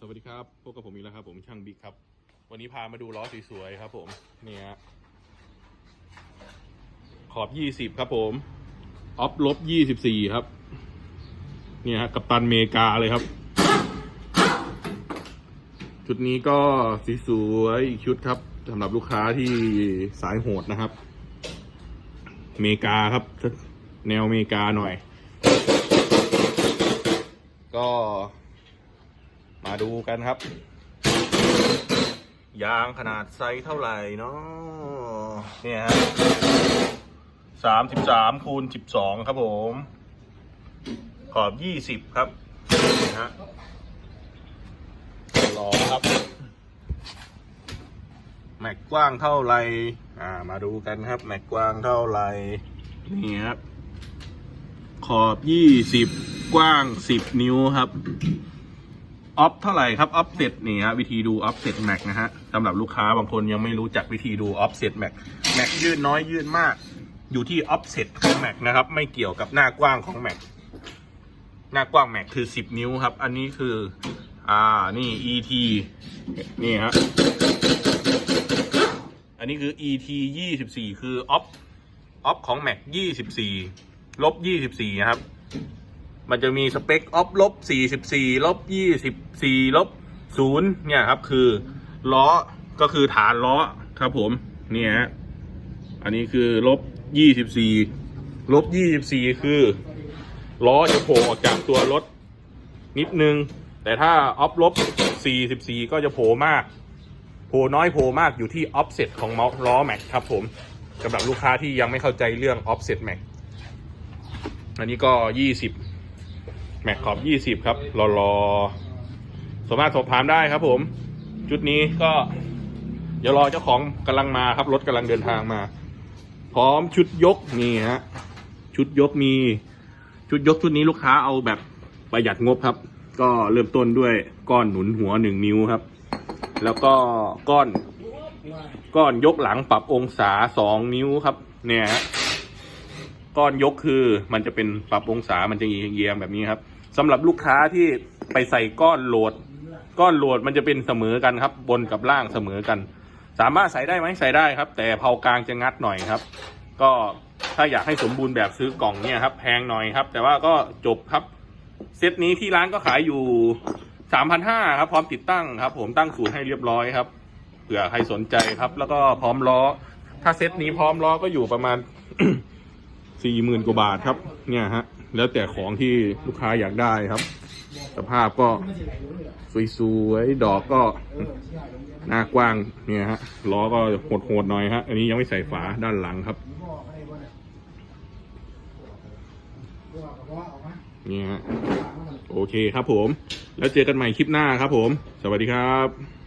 สวัสดีครับ พบกับผมอีกแล้วครับ ผมช่างบิ๊กครับ วันนี้พามาดูล้อสวยๆครับ ผมนี่ฮะขอบยี่สิบครับ ผมออฟลบยี่สิบสี่ครับเนี่ยฮะกับตันเมกาเลยครับ ชุดนี้ก็สสวยอีกชุดครับสำหรับลูกค้าที่สายโหดนะครับ เมกาครับ แนวเมกาหน่อย ก็ มาดูกันครับ ยางขนาดไซส์เท่าไหร่เนาะเนี่ยฮะสามสิบสามคูณสิบสองครับผม ขอบยี่สิบครับนี่ฮะรอครับ แม็กกว้างเท่าไหร่อ่า มาดูกันครับ แม็กกว้างเท่าไหร่นี่ครับ ขอบยี่สิบกว้างสิบนิ้วครับ ออฟเท่าไหร่ครับออฟเซตนี่ฮะวิธีดูออฟเซตแม็กนะฮะสำหรับลูกค้าบางคนยังไม่รู้จักวิธีดูออฟเซตแม็กแม็กยืดน้อยยืดมาก อยู่ที่ออฟเซตของแม็กนะครับไม่เกี่ยวกับหน้ากว้างของแม็กหน้ากว้างแม็กคือ10นิ้วครับ อันนี้คือ อ่านี่ ET นี่ฮะอันนี้คือ ET 24คือออฟออฟของแม็ก24ลบ24นะครับ มันจะมีสเปคออฟลบ44ลบ24ลบ0เนี่ยครับ คือล้อก็คือฐานล้อครับผมเนี่ยฮะอันนี้คือลบ24ลบ24คือล้อจะโผล่ออกจากตัวรถนิดนึง แต่ถ้าออฟลบ44 ก็จะโผล่มาก โผล่น้อยโผล่มากอยู่ที่ออฟเซตของล้อแม็กครับผมสำหรับลูกค้าที่ยังไม่เข้าใจเรื่องออฟเซตแม็กอันนี้ก็ 20 แม็กขอบยี่สิบครับรอรอสามารถสอบถามได้ครับ ผม จุดนี้ก็เดี๋ยวรอเจ้าของกำลังมาครับรถกำลังเดินทางมา พร้อมชุดยกนี่ฮะชุดยกมี ชุดยกชุดนี้ลูกค้าเอาแบบประหยัดงบครับ ก็เริ่มต้นด้วยก้อนหนุนหัวหนึ่งนิ้วครับ แล้วก็ก้อนก้อนยกหลังปรับองศาสองนิ้วครับ เนี่ยฮะก้อนยกคือมันจะเป็นปรับองศามันจะเอียงแบบนี้ครับ สำหรับลูกค้าที่ไปใส่ก้อนโหลด ก้อนโหลดมันจะเป็นเสมอกันครับ บนกับล่างเสมอกัน สามารถใส่ได้ไหมใส่ได้ครับ แต่เผากลางจะงัดหน่อยครับ ก็ถ้าอยากให้สมบูรณ์แบบซื้อกล่องเนี่ยครับแพงหน่อยครับ แต่ว่าก็จบครับ เซตนี้ที่ร้านก็ขายอยู่สามพันห้าครับ พร้อมติดตั้งครับ ผมตั้งสูตรให้เรียบร้อยครับเผื่อใครสนใจครับ แล้วก็พร้อมล้อ ถ้าเซตนี้พร้อมล้อก็อยู่ประมาณสี่หมื่นกว่าบาทครับ เนี่ยฮะ แล้วแต่ของที่ลูกค้าอยากได้ครับ สภาพก็สวยๆดอกก็หน้ากว้างเนี่ยฮะล้อก็โหดๆหน่อยฮะอันนี้ยังไม่ใส่ฝาด้านหลังครับเนี่ยฮะโอเคครับผม แล้วเจอกันใหม่คลิปหน้าครับผม สวัสดีครับ